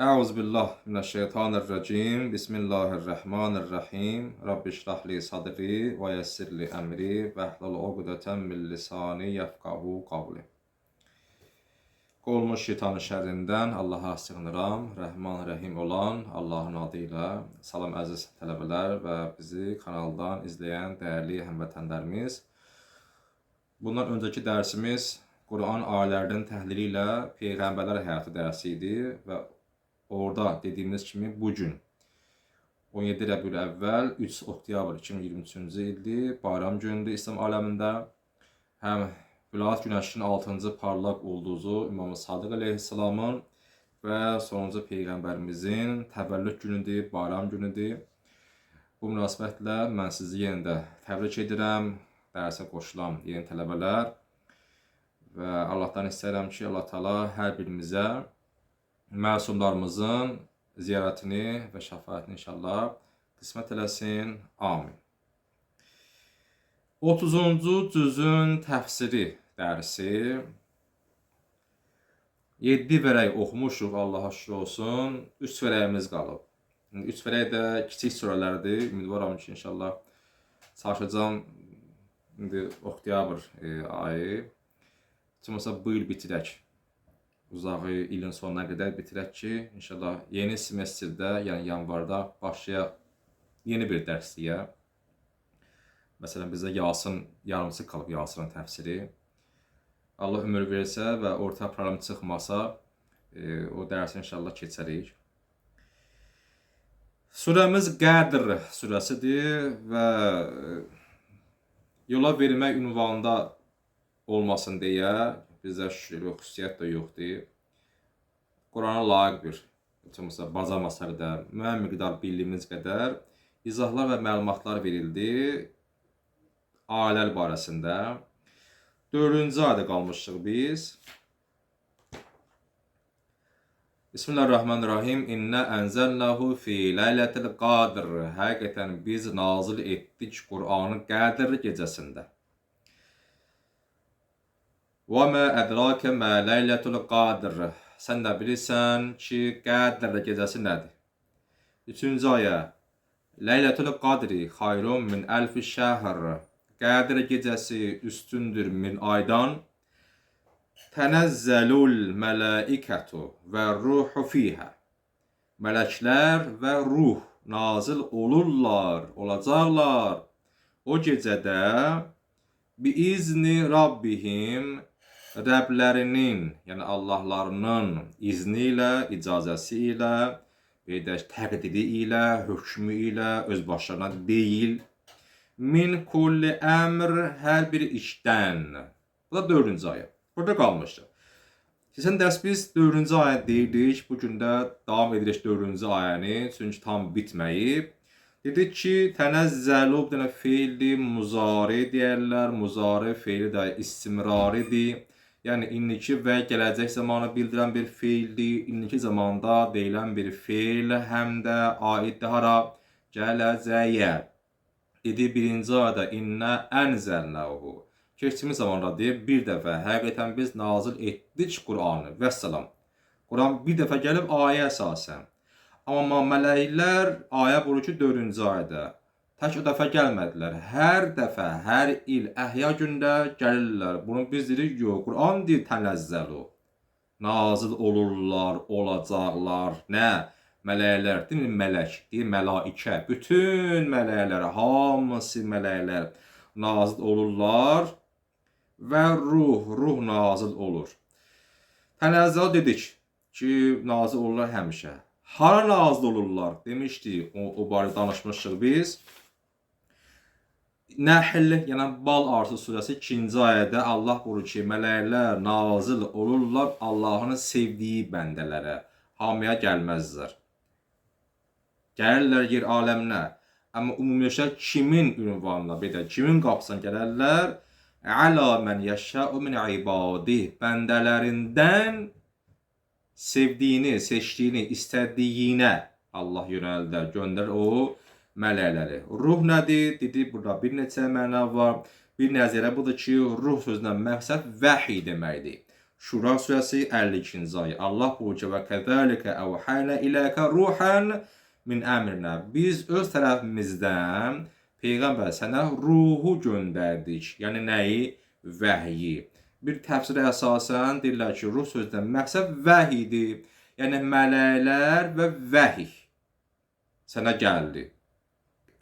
Euzu billah mineşşeytanirracim. Bismillahirrahmanirrahim. Rabbi şrah li sadri ve yessir li emri ve hlul uqdeten min lisani yefqahu qavli. Qolmuş şeytanın şərrindən Allaha sığınıram. Rəhman Rəhim olan Allahın adı ilə salam əziz tələbələr və bizi kanaldan izləyən dəyərli həmvətənlərimiz. Bundan öncəki dərsimiz Quran ayələrinin təhlili ilə peyğəmbərlər həyatı dərsi idi və orada dediyimiz kimi bu gün 17 Rəbiül Əvvəl 3 oktyabr 2023-cü ildir. Bayram günüdür İslam aləmində. Həm Vilayət Günəşinin 6-cı parlaq ulduzu İmam Sadıq əleyhissalamın və sonuncu peyğəmbərimizin təvəllüd günüdür, bayram günüdür. Bu münasibətlə mən sizi yenə də təbrik edirəm. Dərsə qoşulan yeni tələbələr və Allahdan istəyirəm ki, Allah Taala hər birimizə məsumlarımızın ziyarətini və şəfaətini inşallah qismət eləsin. Amin. 30-cu cüzün təfsiri dərsi 7 vərəq oxumuşuq, Allaha şükür olsun. 3 vərəyimiz qalıb. 3 vərək də kiçik surələrdir. Ümidvaram ki, inşallah çalışacağam indi oktyabr e, ayı. Heç olmasa bu il bitirək uzağı ilin sonuna qədər bitirək ki, inşallah yeni semestrdə, yəni yanvarda başlayaq yeni bir dərsliyə. Məsələn, bizdə Yasin yarımçı qalıb Yasinın təfsiri. Allah ömür versə və orta proqram çıxmasa, e, o dərsi inşallah keçərik. Surəmiz Qədr surəsidir və e, yola vermək ünvanında olmasın deyə bizdə şükür xüsusiyyət də yoxdur. Qurana layiq bir heç olmasa bacarmasaq da müəyyən miqdar bildiyimiz qədər izahlar və məlumatlar verildi ailələr barəsində. 4-cü ayda qalmışıq biz. Bismillahirrahmanirrahim. İnna enzelnahu fi leyletil qadr. Həqiqətən biz nazil etdik Qur'anı Qədr gecəsində. Və mə ədrake mə leylətul qadr. Sən də bilirsən ki, Qədr gecəsi nədir? Üçüncü ayə. Leylətul qadri xayrun min əlfi şəhr. Qədr gecəsi üstündür min aydan. Tənəzzəlul mələikətu və ruhu fiyhə. Mələklər və ruh nazil olurlar, olacaqlar. O gecədə biizni rabbihim Rəblərinin, yəni Allahlarının izni ilə, icazəsi ilə, bir də təqdiri ilə, hökmü ilə öz başlarına deyil. Min kulli əmr hər bir işdən. Bu da 4-cü ayə. Burada qalmışdı. Keçən dərs biz 4-cü ayə deyirdik. Bu gün də davam edirik 4-cü ayəni, çünki tam bitməyib. Dedik ki, tənəzzəlu bir dənə feilli muzari deyərlər. Muzari feili də istimraridir. Yəni indiki və gələcək zamanı bildirən bir feildir. İndiki zamanda deyilən bir feil həm də aiddir hara? Gələcəyə. Dedi birinci ayda innə ənzəlnəhu. Keçdiyimiz zamanda deyir bir dəfə həqiqətən biz nazil etdik Qur'anı. Vəssalam. Quran bir dəfə gəlib ayə əsasən. Amma mələklər ayə buyurur ki 4-cü ayda. Tək o dəfə gəlmədilər. Hər dəfə, hər il əhya gündə gəlirlər. Bunu biz deyirik, yox, Quran deyir tənəzzəlu. Nazil olurlar, olacaqlar. Nə? Mələklər, deyil mələk, deyil məlaikə. Bütün mələklər, hamısı mələklər nazil olurlar və ruh, ruh nazil olur. Tənəzzəl dedik ki, nazil olurlar həmişə. Hara nazil olurlar demişdik, o, o barədə danışmışıq biz. Nəhl, yəni Bal Arsı surəsi 2-ci ayədə Allah buyurur ki, mələklər nazil olurlar Allahın sevdiyi bəndələrə. Hamıya gəlməzlər. Gəlirlər yer aləminə. Amma ümumiyyətlə kimin ünvanına, də kimin qapısına gələrlər? Əla mən yəşəu min ibadih bəndələrindən sevdiyini, seçdiyini, istədiyinə Allah yönəldər, göndər o mələkləri. Ruh nədir? Dedi, burada bir neçə məna var. Bir nəzərə budur ki, ruh sözündən məqsəd vəhiy deməkdir. Şura surəsi 52-ci ayə. Allah buyurur və kəzəlikə əvhəylə iləkə ruhan min əmrinə. Biz öz tərəfimizdən Peyğəmbər sənə ruhu göndərdik. Yəni nəyi? Vəhyi. Bir təfsirə əsasən deyirlər ki, ruh sözdən məqsəd vəhidir. Yəni mələklər və vəhy sənə gəldi.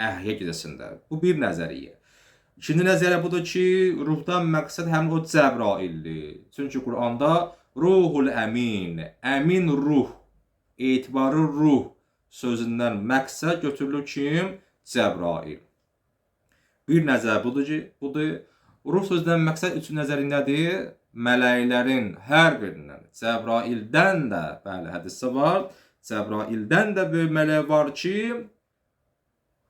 Əhyə gecəsində. Bu bir nəzəriyyə. İkinci nəzəriyyə budur ki, ruhdan məqsəd həm o Cəbraildir. Çünki Quranda ruhul əmin, əmin ruh, etibarı ruh sözündən məqsəd götürülür kim? Cəbrail. Bir nəzər budur ki, budur. Ruh sözündən məqsəd üçün nəzəri nədir? Mələklərin hər birindən, Cəbraildən də, bəli, hədisdə var. Cəbraildən də böyük mələk var ki,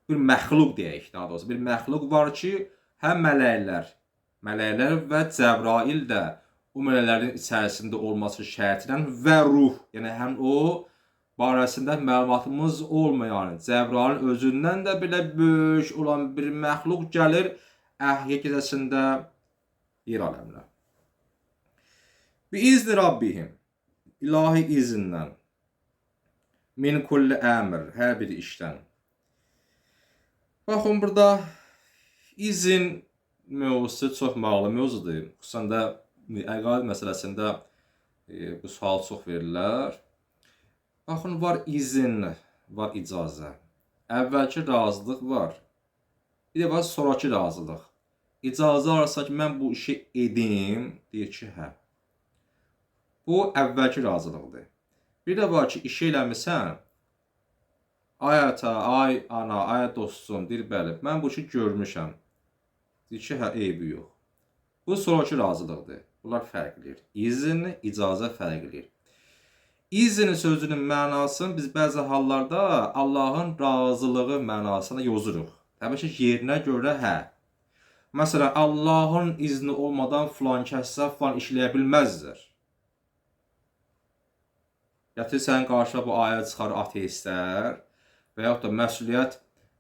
bir məxluq deyək, daha doğrusu bir məxluq var ki, həm mələklər, mələklər və Cəbrail də o mələklərin içərisində olması şərti ilə və ruh, yəni həm o barəsində məlumatımız olmayan Cəbrailin özündən də belə böyük olan bir məxluq gəlir əhyə gecəsində yer aləminə. Bi izni Rabbihim ilahi izindən min kulli əmr hər bir işdən. Baxın burada izin mövzusu çox maraqlı mövzudur. Xüsusən də əqaid məsələsində e, bu sual çox verirlər. Baxın var izin, var icazə. Əvvəlki razılıq var. Bir də var sonrakı razılıq. İcazə alsa ki, mən bu işi edim, deyir ki, hə. Bu əvvəlki razılıqdır. Bir də var ki, iş eləmisən, ay ata, ay ana, ay dostum, deyir bəli, mən bu işi görmüşəm. Deyir ki, hə, eybi yox. Bu sonrakı razılıqdır. Bunlar fərqlidir. İzin, icazə fərqlidir. İzin sözünün mənasını biz bəzi hallarda Allahın razılığı mənasına yozuruq. Ki, yerinə görə hə. Məsələn, Allahın izni olmadan filan kəssə filan işləyə bilməzdir. Gətirsən qarşıya bu ayə çıxar ateistlər və yaxud da məsuliyyət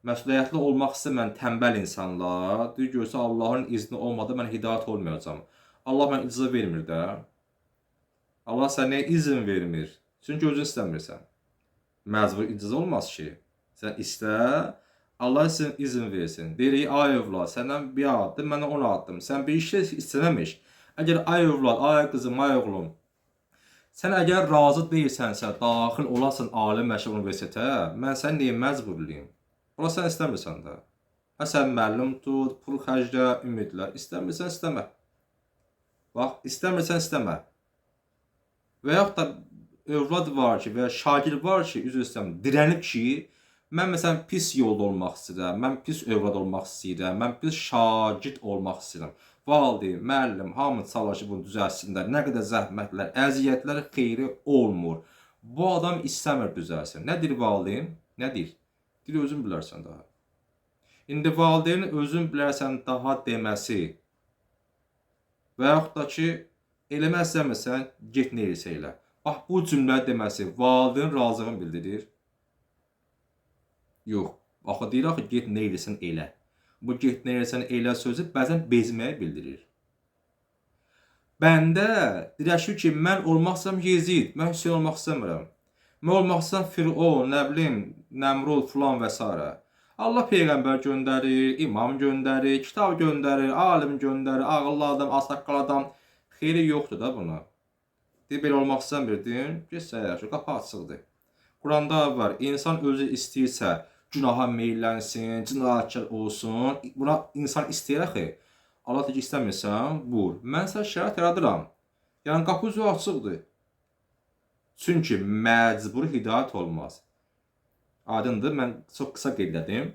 məsuliyyətli olmaq istəmən tənbəl insanlar deyir görsə Allahın izni olmadı mən hidayət olmayacağam. Allah mən icazə vermir də. Allah sənə izin vermir. Çünki özün istəmirsən. Məcbur icazə olmaz ki. Sən istə, Allah sən izin versin. Deyir, ay övlad, səndən bir addım, mənə 10 addım. Sən bir şey istəməmiş. Əgər ay övlad, ay qızım, ay oğlum, Sən əgər razı deyilsənsə, daxil olasan ali məşğul universitetə, mən səni niyə məcburluyum? Ola sən istəmirsən də. Hə sən müəllim tut, pul xərclə, ümidlər. İstəmirsən, istəmə. Bax, istəmirsən, istəmə. Və yaxud da övlad var ki, və ya şagird var ki, üzr istəyirəm, dirənib ki, mən məsələn pis yolda olmaq istəyirəm, mən pis övlad olmaq istəyirəm, mən pis şagird olmaq istəyirəm valideyn, müəllim, hamı çalışıb bunu düzəltsinlər. Nə qədər zəhmətlər, əziyyətlər xeyri olmur. Bu adam istəmir düzəlsin. Nədir valideyn? Nədir? Dil özün bilərsən daha. İndi valideynin özün bilərsən daha deməsi və yaxud da ki, eləməzsənməsən, get nə eləsə elə. Bax, bu cümlə deməsi valideyn razılığını bildirir. Yox. Axı deyir axı get nə eləsən elə bu getnəyirsən elə sözü bəzən bezməyə bildirir. Bəndə dirəşir ki, mən olmaq istəyirəm Yezid, mən Hüseyn olmaq istəmirəm. Mən olmaq istəyirəm Firon, nə bilim, Nəmrud filan və s. Allah peyğəmbər göndərir, imam göndərir, kitab göndərir, alim göndərir, ağıllı adam, asaqqal adam. Xeyri yoxdur da buna. Deyir, belə olmaq istəmirdin, get səyər, qapı açıqdır. Quranda var, insan özü istəyirsə, günaha meyllənsin, cinayətkar olsun. Buna insan istəyir axı. Allah deyir istəmirsən, vur. Mən sənə şərait yaradıram. Yəni qapı üzü açıqdır. Çünki məcbur hidayət olmaz. Aydındır. Mən çox qısa qeyd etdim.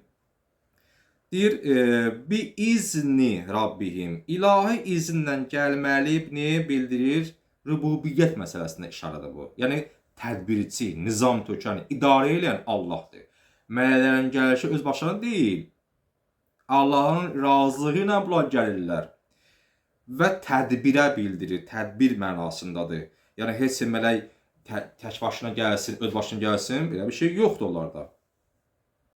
Deyir, e, bi izni Rabbihim. İlahi izinlə gəlməli nə bildirir? Rububiyyət məsələsinə işarədir bu. Yəni tədbirçi, nizam tökən, idarə edən Allahdır mələklərin gəlişi öz başına deyil. Allahın razılığı ilə bunlar gəlirlər. Və tədbirə bildirir, tədbir mənasındadır. Yəni heç mələk tə tək başına gəlsin, öz başına gəlsin, belə bir şey yoxdur onlarda.